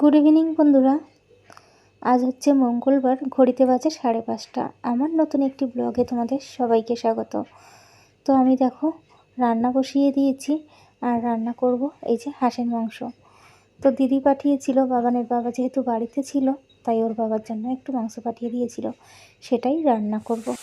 Good evening বন্ধুরা। আজ হচ্ছে মঙ্গলবার, ঘড়িতে বাজে সাড়ে পাঁচটা। আমার নতুন একটি ব্লগে তোমাদের সবাইকে স্বাগত। তো আমি দেখো, রান্না বসিয়ে দিয়েছি আর রান্না করব এই যে হাঁসের মাংস। তো দিদি পাঠিয়েছিল বাবানের বাবা যেহেতু বাড়িতে ছিল, তাই ওর বাবার জন্য একটু মাংস পাঠিয়ে দিয়েছিল। সেটাই রান্না করব।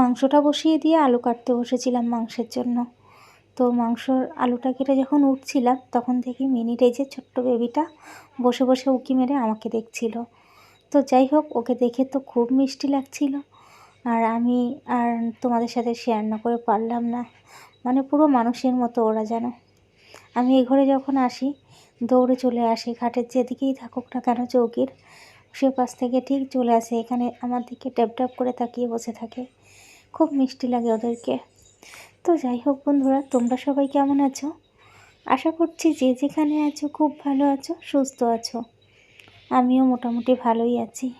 মাংসটা বসিয়ে দিয়ে আলু কাটতে বসেছিলাম মাংসের জন্য। তো মাংসর আলুটা কেটে যখন উঠছিলাম, তখন দেখি যে ছোট্ট বেবিটা বসে বসে উঁকি মেরে আমাকে দেখছিল। তো যাই হোক, ওকে দেখে তো খুব মিষ্টি লাগছিল। আর আমি আর তোমাদের সাথে শেয়ার না করে পারলাম না। মানে পুরো মানুষের মতো ওরা যেন। আমি এ ঘরে যখন আসি, দৌড়ে চলে আসি, ঘাটের যেদিকেই থাকুক না কেন চৌকির, সে পাশ থেকে ঠিক চলে আসে, এখানে আমার দিকে ট্যাপ ট্যাপ করে তাকিয়ে বসে থাকে। খুব মিষ্টি লাগে ওদেরকে। তো যাই হোক বন্ধুরা, তোমরা সবাই কেমন আছো? আশা করছি যে যেখানে আছো খুব ভালো আছো, সুস্থ আছো। আমিও মোটামুটি ভালোই আছি।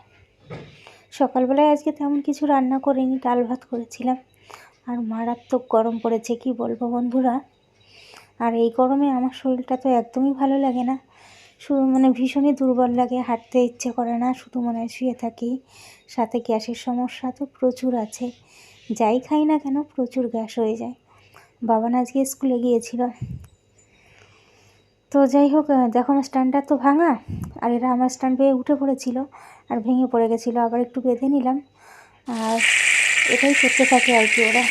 সকালবেলায় আজকে তেমন কিছু রান্না করিনি, ডাল ভাত করেছিলাম। আর মারাত্মক গরম পড়েছে, কি বলব বন্ধুরা? আর এই গরমে আমার শরীরটা তো একদমই ভালো লাগে না। শুধু মানে ভীষণই দুর্বল লাগে, হাঁটতে ইচ্ছে করে না, শুধু মনে শুয়ে থাকি। সাথে গ্যাসের সমস্যা তো প্রচুর আছে। যাই খাই না কেন, প্রচুর গ্যাস হয়ে যায়। বাবা না আজকে স্কুলে গিয়েছিল। তো যাই হোক দেখো আমার স্ট্যান্ডটা তো ভাঙা, আর এরা আমার স্ট্যান্ড পেয়ে উঠে পড়েছিল আর ভেঙে পড়ে গেছিল, আবার একটু বেঁধে নিলাম। আর এটাই করতে থাকে আর কি ওরা।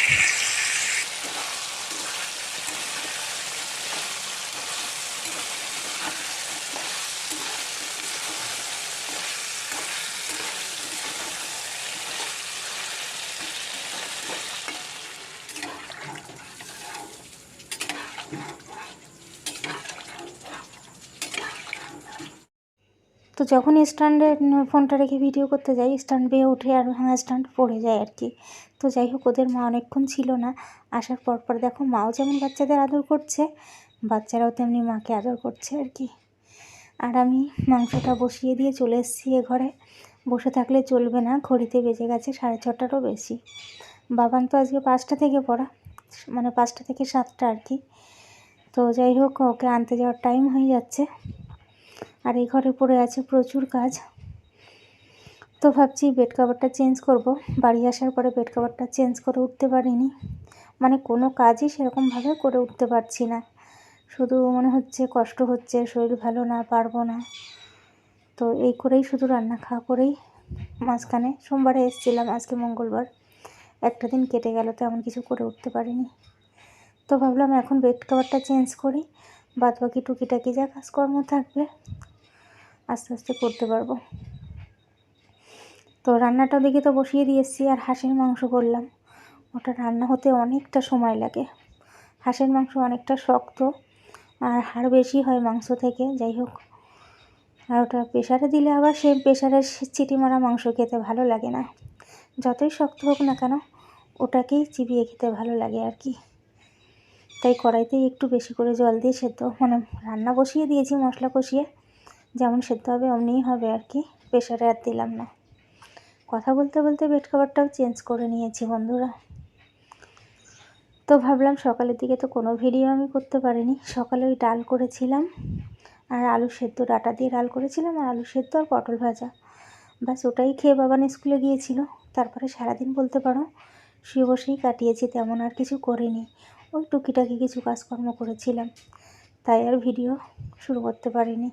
তো যখন স্ট্যান্ডে ফোনটা রেখে ভিডিও করতে যাই, স্ট্যান্ড বেয়ে উঠে আর ভাঙা স্ট্যান্ড পড়ে যায় আর কি। তো যাই হোক, ওদের মা অনেকক্ষণ ছিল না। আসার পর পর দেখো, মাও যেমন বাচ্চাদের আদর করছে, বাচ্চারাও তেমনি মাকে আদর করছে আর কি। আর আমি মাংসটা বসিয়ে দিয়ে চলে এসেছি এ ঘরে। বসে থাকলে চলবে না, ঘড়িতে বেজে গেছে সাড়ে ছটারও বেশি। বাবান তো আজকে পাঁচটা থেকে পড়া মানে পাঁচটা থেকে সাতটা আর কি। তো যাই হোক, ওকে আনতে যাওয়ার টাইম হয়ে যাচ্ছে। আর এই ঘরে পড়ে আছে প্রচুর কাজ। তো ভাবছি বেড কাভারটা চেঞ্জ করব। বাড়ি আসার পরে বেড কাভারটা চেঞ্জ করে উঠতে পারিনি। মানে কোনো কাজই সেরকমভাবে করে উঠতে পারছি না। শুধু মনে হচ্ছে কষ্ট হচ্ছে, শরীর ভালো না, পারব না। তো এই করেই শুধু রান্না খাওয়া করেই মাঝখানে সোমবারে এসেছিলাম, আজকে মঙ্গলবার। একটা দিন কেটে গেল, তেমন কিছু করে উঠতে পারিনি। তো ভাবলাম এখন বেড কাভারটা চেঞ্জ করি বাদ বাকি টুকিটাকি যা কাজকর্ম থাকবে, আস্তে আস্তে করতে পারব। তো রান্নাটা দেখে তো বসিয়ে দিয়েছি আর হাঁসের মাংস করলাম। ওটা রান্না হতে অনেকটা সময় লাগে। হাঁসের মাংস অনেকটা শক্ত, আর হাড় বেশি হয় মাংস থেকে, যাই হোক। আর ওটা প্রেশারে দিলে আবার সে প্রেশারের চিটি মারা মাংস খেতে ভালো লাগে না। যতই শক্ত হোক না কেন, ওটাকেই চিবিয়ে খেতে ভালো লাগে আর কি। তাই কড়াইতেই একটু বেশি করে জল দিয়ে সেদ্ধ মানে রান্না বসিয়ে দিয়েছি মশলা কষিয়ে, যেমন সেদ্ধ হবে অমনিই হবে আর কি, প্রেশারে আর দিলাম না। কথা বলতে বলতে বেড কাভারটাও চেঞ্জ করে নিয়েছি বন্ধুরা। তো ভাবলাম সকালের দিকে তো কোনো ভিডিও আমি করতে পারিনি, সকালে ওই ডাল করেছিলাম, আর আলু সেদ্ধ, ডাটা দিয়ে ডাল করেছিলাম, আর আলু সেদ্ধ আর পটল ভাজা। ব্যাস ওটাই খেয়ে বাবান স্কুলে গিয়েছিল, তারপরে সারাদিন বলতে পারো, শুয়ে বসেই কাটিয়েছি, তেমন আর কিছু করিনি। ওই টুকিটাকি কিছু কাজকর্ম করেছিলাম। তাই আর ভিডিও শুরু করতে পারিনি।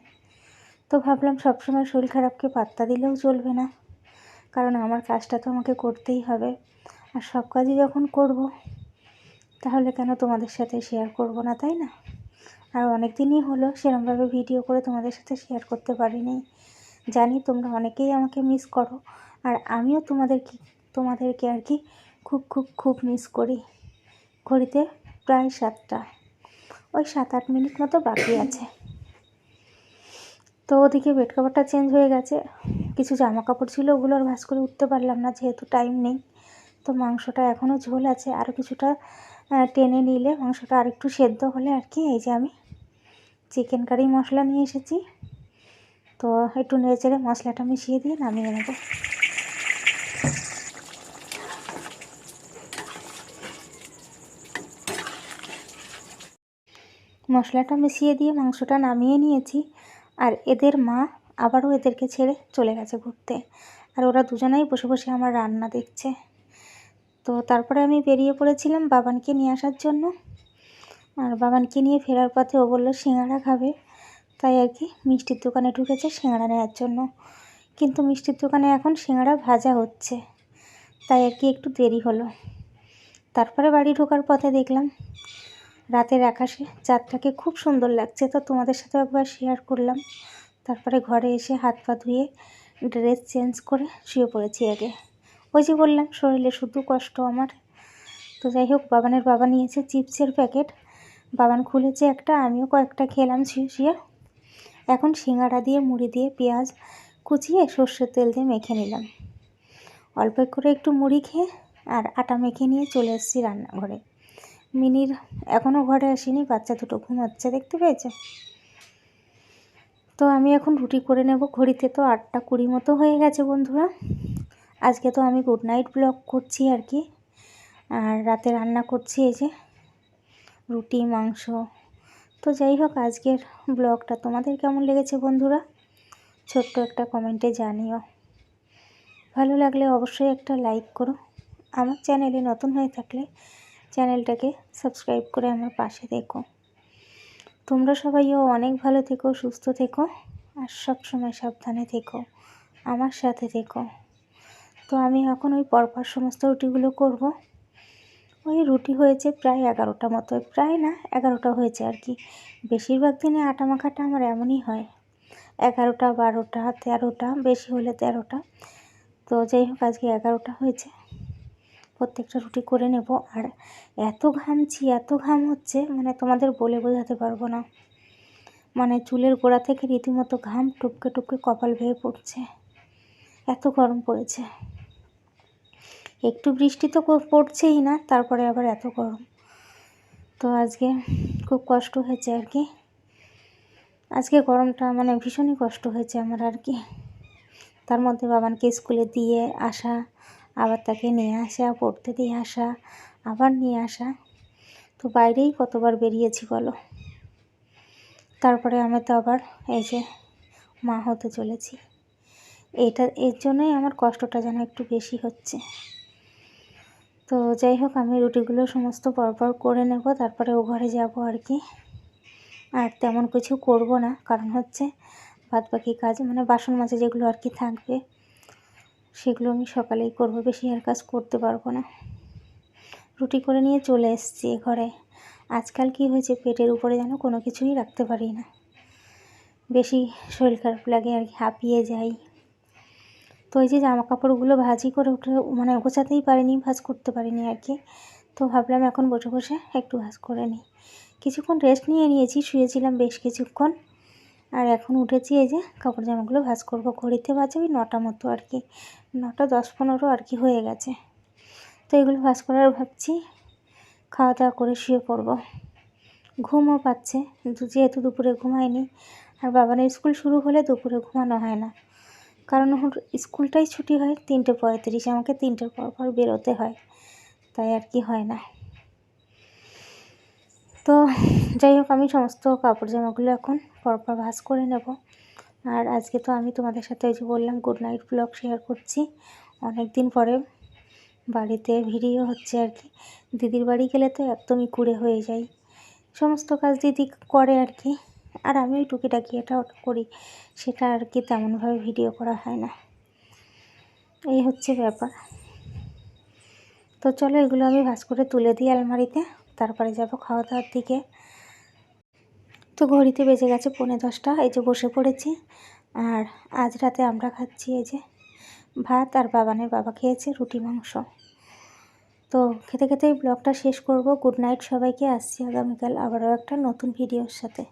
তো ভাবলাম সবসময় শরীর খারাপকে পাত্তা দিলেও চলবে না। কারণ আমার কাজটা তো আমাকে করতেই হবে। আর সব কাজই যখন করব, তাহলে কেন তোমাদের সাথে শেয়ার করব না, তাই না? আর অনেক দিনই হলো সেরমভাবে ভিডিও করে তোমাদের সাথে শেয়ার করতে পারিনি। জানি তোমরা অনেকেই আমাকে মিস করো। আর আমিও তোমাদের তোমাদেরকে আর কি খুব খুব খুব মিস করি। ঘড়িতে প্রায় সাতটা। ওই সাত আট মিনিট মতো বাকি আছে। তো ওদিকে বেড কভারটা চেঞ্জ হয়ে গেছে। কিছু জামা কাপড় ছিল, ওগুলো আর ভাজ করে উঠতে পারলাম না, যেহেতু টাইম নেই। তো মাংসটা এখনও ঝোল আছে। আরও কিছুটা টেনে নিলে মাংসটা আর একটু সেদ্ধ হলে আর কি, এই যে আমি চিকেন কারি মশলা নিয়ে এসেছি। তো একটু নেড়ে চেড়ে মশলাটা মিশিয়ে দিয়ে নামিয়ে নেব। মশলাটা মিশিয়ে দিয়ে মাংসটা নামিয়ে নিয়েছি। আর এদের মা আবারও এদেরকে ছেড়ে চলে গেছে ঘুরতে। আর ওরা দুজনেই বসে বসে আমার রান্না দেখছে। তো তারপরে আমি বেরিয়ে পড়েছিলাম বাবানকে নিয়ে আসার জন্য। আর বাবানকে নিয়ে ফেরার পথে ও বলল, সিঙ্গাড়া খাবে। তাই আর কি, মিষ্টির দোকানে ঢুকেছে সিঙ্গাড়া নেওয়ার জন্য। কিন্তু মিষ্টির দোকানে এখন সিঙ্গাড়া ভাজা হচ্ছে। তাই আর কি একটু দেরি হলো। তারপরে বাড়ি ঢোকার পথে দেখলাম রাতের আকাশে। চাঁদটাকে খুব সুন্দর লাগছে। তো তোমাদের সাথে একবার শেয়ার করলাম। তারপরে ঘরে এসে হাত পা ধুয়ে ড্রেস চেঞ্জ করে শুয়ে পড়েছি আগে। ওই যে বললাম, শরীরে শুধু কষ্ট আমার। তো যাই হোক, বাবানের বাবা নিয়েছে চিপসের প্যাকেট। বাবান খুলেছে একটা, আমিও কয়েকটা খেলাম শুয়ে শুয়ে। এখন সিঙ্গাড়া দিয়ে, মুড়ি দিয়ে, পেঁয়াজ কুচিয়ে সর্ষের তেল দিয়ে মেখে নিলাম। অল্প করে একটু মুড়ি খেয়ে আর আটা মেখে নিয়ে চলে এসেছি রান্নাঘরে। মিনির এখনও ঘরে আসেনি, বাচ্চা দুটো ঘুমাচ্ছে, দেখতে পেয়েছে? তো আমি এখন রুটি করে নেব, ঘড়িতে তো আটটা কুড়ি মতো হয়ে গেছে বন্ধুরা। আজকে তো আমি গুড নাইট ব্লগ করছি আর কি। আর রাতে রান্না করছি এই যে রুটি, মাংস। তো যাই হোক, আজকের ব্লগটা তোমাদের কেমন লেগেছে বন্ধুরা? ছোট্ট একটা কমেন্টে জানিও। ভালো লাগলে অবশ্যই একটা লাইক করো। আমার চ্যানেলে নতুন হয়ে থাকলে চ্যানেলটাকে সাবস্ক্রাইব করে আমার পাশে দেখো তোমরা সবাইও অনেক ভালো থেকো, সুস্থ থেকো আর সব সময় সাবধানে থেকো, আমার সাথে থেকো। তো আমি এখন ওই পরপর সমস্ত রুটিগুলো করব। ওই রুটি হয়েছে প্রায় এগারোটা মতো, প্রায় না, এগারোটা হয়েছে আর কি। বেশিরভাগ দিনে আটা মাখাটা আমার এমনই হয়। এগারোটা, বারোটা, তেরোটা, বেশি হলে তেরোটা। তো যাই হোক, আজকে এগারোটা হয়েছে। প্রত্যেকটা রুটি করে নেব। আর এত ঘামছি এত ঘাম হচ্ছে মানে তোমাদের বলে বোঝাতে পারব না। মানে চুলের গোড়া থেকে রীতিমতো ঘাম টুপকে টুপকে কপাল ভেয়ে পড়ছে। এত গরম পড়েছে। একটু বৃষ্টি তো পড়ছেই না, তারপরে আবার এত গরম। তো আজকে খুব কষ্ট হয়েছে আর কি। আজকে গরমটা মানে ভীষণই কষ্ট হয়েছে আমার আর কি। তার মধ্যে বাবানকে স্কুলে দিয়ে আসা আবার তাকে নিয়ে আসা, পড়তে দিয়ে আসা, আবার নিয়ে আসা। তো বাইরেই কতবার বেরিয়েছি বলো? তারপরে আমি তো আবার এই যে মা হতে চলেছি। এটা, এর জন্যই আমার কষ্টটা যেন একটু বেশি হচ্ছে। তো যাই হোক, আমি রুটিগুলো সমস্ত পরপর করে নেব, তারপরে ও ঘরে যাব আর কি। আর তেমন কিছু করব না, কারণ হচ্ছে বাদ বাকি কাজ মানে বাসন মাজা যেগুলো আর কি থাকবে। সেগুলো আমি সকালেই করব, বেশি আর কাজ করতে পারব না। রুটি করে নিয়ে চলে এসছি ঘরে। আজকাল কি হয়েছে পেটের উপরে যেন কোনো কিছুই রাখতে পারি না। বেশি শরীর খারাপ লাগে আর কি, হাঁপিয়ে যাই। তো ওই যে জামা কাপড়গুলো ভাজি করে উঠে মানে গোছাতেই পারিনি, ভাজ করতে পারিনি আর কি। তো ভাবলাম এখন বসে বসে একটু ভাজ করে নিই। কিছুক্ষণ রেস্ট নিয়ে নিয়েছি, শুয়েছিলাম বেশ কিছুক্ষণ। আর এখন উঠেছি এই যে কাপড় জামাগুলো ভাজ করব। ঘড়িতে বাজে ওই নটা মতো আর কি। নটা দশ পনেরো আর কি হয়ে গেছে। তো এগুলো ভাজ করার ভাবছি। খাওয়া দাওয়া করে শুয়ে পড়ব। ঘুমও পাচ্ছে। যেহেতু দুপুরে ঘুমায়নি আর বাবানের স্কুল শুরু হলে দুপুরে ঘুমানো হয় না। কারণ স্কুলটাই ছুটি হয় তিনটে পঁয়ত্রিশ। আমাকে তিনটের পর পর বেরোতে হয়। তাই আর কি হয় না। তো যাই হোক, আমি সমস্ত কাপড় জামাগুলো এখন পরপর ভাজ করে নেব। আর আজকে তো আমি তোমাদের সাথে ওই যে বললাম গুড নাইট ব্লগ শেয়ার করছি। অনেক দিন পরে বাড়িতে ভিডিও হচ্ছে আর কি। দিদির বাড়ি গেলে তো একদমই কুড়ে হয়ে যাই সমস্ত কাজ দিদি করে আর কি। আর আমি ওই টুকিটাকি এটা করি, সেটা আর কি তেমনভাবে ভিডিও করা হয় না। এই হচ্ছে ব্যাপার। তো চলো এগুলো আমি ভাজ করে তুলে দিই আলমারিতে। তারপরে যাব খাওয়া দাওয়ার দিকে। তো ঘড়িতে বেজে গেছে পৌনে দশটা, এই যে বসে পড়েছি। আর আজ রাতে আমরা খাচ্ছি এই যে ভাত আর বাবানের বাবা খেয়েছে রুটি, মাংস। তো খেতে খেতে খেতেই ব্লগটা শেষ করব। গুড নাইট সবাইকে, আসছি আগামীকাল আবারও একটা নতুন ভিডিওর সাথে।